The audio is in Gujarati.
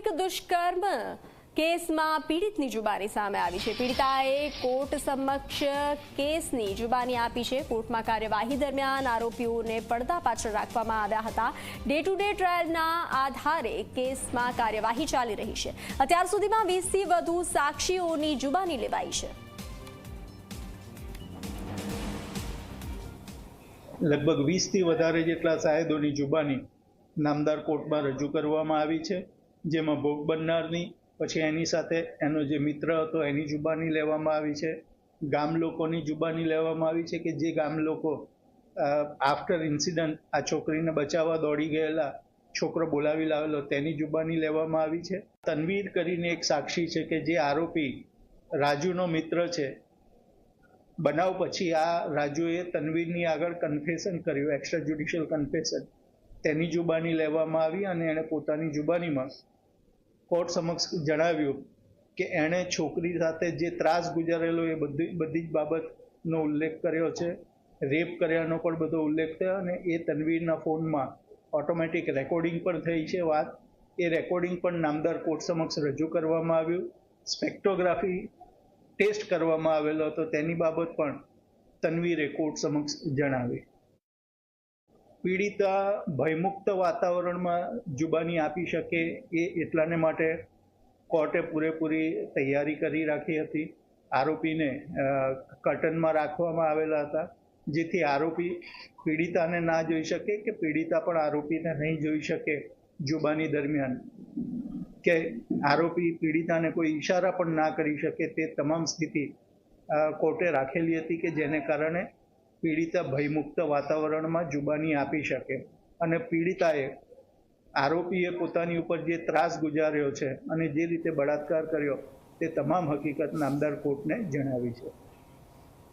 સામૂહિક દુષ્કર્મ કેસમાં પીડિતની જુબાની સામે આવી છે. પીડિતાએ કોર્ટ સમક્ષ કેસની જુબાની આપી છે. કોર્ટમાં કાર્યવાહી દરમિયાન આરોપીઓને પડદા પાછળ રાખવામાં આવ્યા હતા. ડે ટુ ડે ટ્રાયલના આધારે કેસમાં કાર્યવાહી ચાલી રહી છે. અત્યાર સુધીમાં વીસથી વધુ સાક્ષીઓની જુબાની લેવાઈ છે. લગભગ વીસથી વધારે જેટલા સાહેદોની જુબાની નામદાર કોર્ટમાં રજૂ કરવામાં આવી છે. જેમાં ભોગ બનનારની, પછી એની સાથે એનો જે મિત્ર હતો એની જુબાની લેવામાં આવી છે. ગામ લોકોની જુબાની લેવામાં આવી છે કે જે ગામ લોકો આફ્ટર ઇન્સિડન્ટ આ છોકરીને બચાવવા દોડી ગયેલા, છોકરો બોલાવી લાવેલો, તેની જુબાની લેવામાં આવી છે. તનવીર કરીને એક સાક્ષી છે કે જે આરોપી રાજુનો મિત્ર છે. બનાવ પછી આ રાજુએ તનવીરની આગળ કન્ફેશન કર્યું એક્સ્ટ્રા જ્યુડિશિયલ કન્ફેશન તેની જુબાની લેવામાં આવી અને એણે પોતાની જુબાનીમાં કોર્ટ સમક્ષ જણાવ્યું કે એણે છોકરી સાથે જે ત્રાસ ગુજારેલો એ બધી બધી જ બાબતનો ઉલ્લેખ કર્યો છે. રેપ કર્યાનો પણ બધો ઉલ્લેખ થયો અને એ તનવીરના ફોનમાં ઓટોમેટિક રેકોર્ડિંગ પણ થઈ છે વાત. એ રેકોર્ડિંગ પણ નામદાર કોર્ટ સમક્ષ રજૂ કરવામાં આવ્યું. સ્પેક્ટોગ્રાફી ટેસ્ટ કરવામાં આવેલો હતો. તેની બાબત પણ તનવીરે કોર્ટ સમક્ષ જણાવી. પીડિતા ભયમુક્ત વાતાવરણમાં જુબાની આપી શકે એ એટલાને માટે કોર્ટે પૂરેપૂરી તૈયારી કરી રાખી હતી. આરોપીને કર્ટનમાં રાખવામાં આવેલા હતા. જેથી આરોપી પીડિતાને ના જોઈ શકે કે પીડિતા પણ આરોપીને નહીં જોઈ શકે જુબાની દરમિયાન. કે આરોપી પીડિતાને કોઈ ઈશારા પણ ના કરી શકે તે તમામ સ્થિતિ કોર્ટે રાખેલી હતી કે જેને કારણે પીડિતા ભયમુક્ત વાતાવરણમાં જુબાની આપી શકે. અને પીડિતાએ આરોપીએ પોતાની ઉપર જે ત્રાસ ગુજાર્યો છે અને જે રીતે બળાત્કાર કર્યો, તે તમામ હકીકત નામદાર કોર્ટને જણાવી છે.